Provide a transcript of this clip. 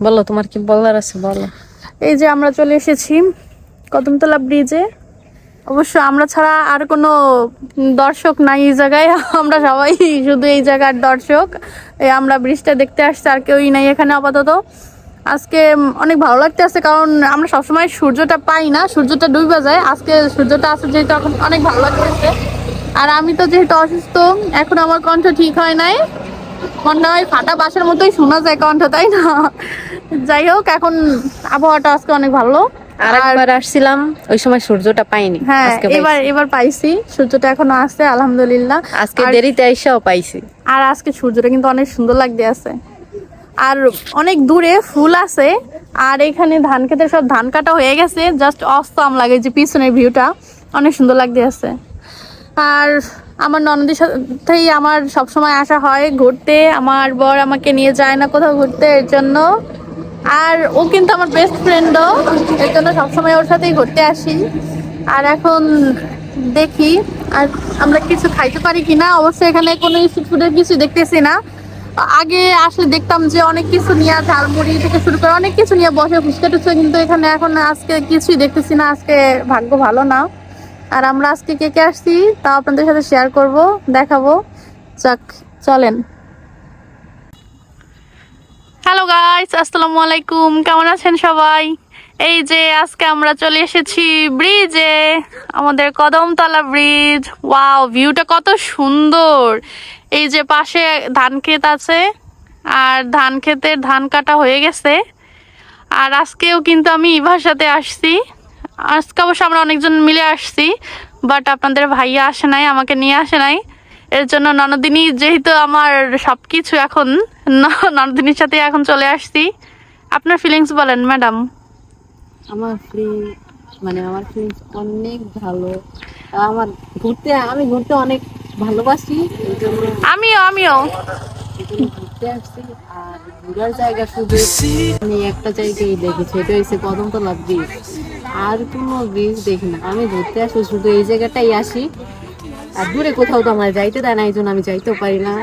বলো, তোমার কি বলার আছে? বলো। এই যে আমরা চলে এসেছি কদমতলা ব্রিজে। অবশ্য আমরা ছাড়া আর কোনো দর্শক নাই এই জায়গায়। আমরা সবাই শুধু এই জায়গার দর্শক। এই আমরা ব্রিজটা দেখতে আসছি আর কেউই নাই এখানে আপাতত। আজকে অনেক ভালো লাগতে আছে কারণ আমরা সবসময় সূর্যটা পাই না, সূর্যটা ডুবে যায়। আজকে সূর্যটা আছে যেহেতু এখন অনেক ভালো লাগতেছে। আর আমি তো যেহেতু অসুস্থ, এখন আমার কণ্ঠ ঠিক হয় নাই। মনে হয় ফাটা বাসার মতোই শোনা যায় কণ্ঠ তাই না? যাই হোক এখন আবহাওয়াটা আজকে অনেক ভালো। আর একবার আসছিলাম ওই সময় সূর্যটা পাইনি হ্যাঁ এবার এবার পাইছি সূর্যটা এখনও আলহামদুলিল্লাহ। আজকে দেরিতে আইসাও পাইছি। আর আজকে সূর্যটা কিন্তু অনেক সুন্দর লাগতে আছে। আর অনেক দূরে ফুল আছে আর এখানে ধান খেতে সব ধান কাটা হয়ে গেছে জাস্ট অস্তম লাগে যে পিছনের ভিউটা অনেক সুন্দর লাগতে আছে। আর আমার ননদের সাথেই আমার সবসময় আসা হয় ঘুরতে। আমার বর আমাকে নিয়ে যায় না কোথাও ঘুরতে, এর জন্য। আর ও কিন্তু আমার বেস্ট ফ্রেন্ডও এর জন্য সবসময় ওর সাথেই ঘুরতে আসি। আর এখন দেখি আর আমরা কিছু খাইতে পারি কিনা। অবশ্যই এখানে কোনো স্ট্রিট ফুডের কিছু দেখতেছি না। আগে আসলে দেখতাম যে অনেক কিছু নিয়ে ঝালমুড়ি থেকে শুরু করে অনেক কিছু নিয়ে বসে ফুচকা টুচকা কিন্তু এখানে এখন আজকে কিছুই দেখতেছি না। আজকে ভাগ্য ভালো না। আর আমরা আজকে কে কে আসছি তা আপনাদের সাথে শেয়ার করব, দেখাবো। যাক, চলেন। হ্যালো গাইস আসসালামু আলাইকুম। কেমন আছেন সবাই? এই যে আজকে আমরা চলে এসেছি ব্রিজে, আমাদের কদমতলা ব্রিজ। ওয়াও ভিউটা কত সুন্দর। এই যে পাশে ধান ক্ষেত আছে, আর ধান ক্ষেতের ধান কাটা হয়ে গেছে। আর আজকেও কিন্তু আমি ইভার সাথে আসছি। আজকে অবশ্য আমরা অনেকজন মিলে আসছি বাট আপনাদের ভাইয়া আসে নাই আমাকে নিয়ে আসে নাই। এর জন্য ননদিনী যেহেতু আমার সব কিছু এখন ননদিনীর সাথে এখন চলে আসছি। আপনার ফিলিংস বলেন ম্যাডাম আমার মানে আমার ফিলিংস অনেক ভালো। আমার ঘুরতে আমি ঘুরতে অনেক ভালোবাসি আমিও আমিও। এই ঘুরতে আসছি আর ঘোরার জায়গা শুধু আমি একটা জায়গায় দেখেছি এটা হচ্ছে কদমতলা ব্রিজ আর কোনো ব্রিজ দেখি না। আমি ঘুরতে আসব শুধু এই জায়গাটাই আসি। আর দূরে কোথাও তো আমার যাইতে দেয় না, এই জন্য আমি যাইতেও পারি না।